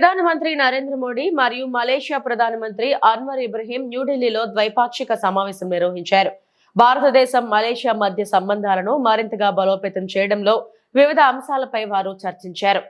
ప్రధానమంత్రి నరేంద్ర మోడీ మరియు మలేషియా ప్రధానమంత్రి అన్వర్ ఇబ్రహీం న్యూఢిల్లీలో ద్వైపాక్షిక సమావేశం నిర్వహించారు. భారతదేశం మలేషియా మధ్య సంబంధాలను మరింతగా బలోపేతం చేయడంలో వివిధ అంశాలపై వారు చర్చించారు.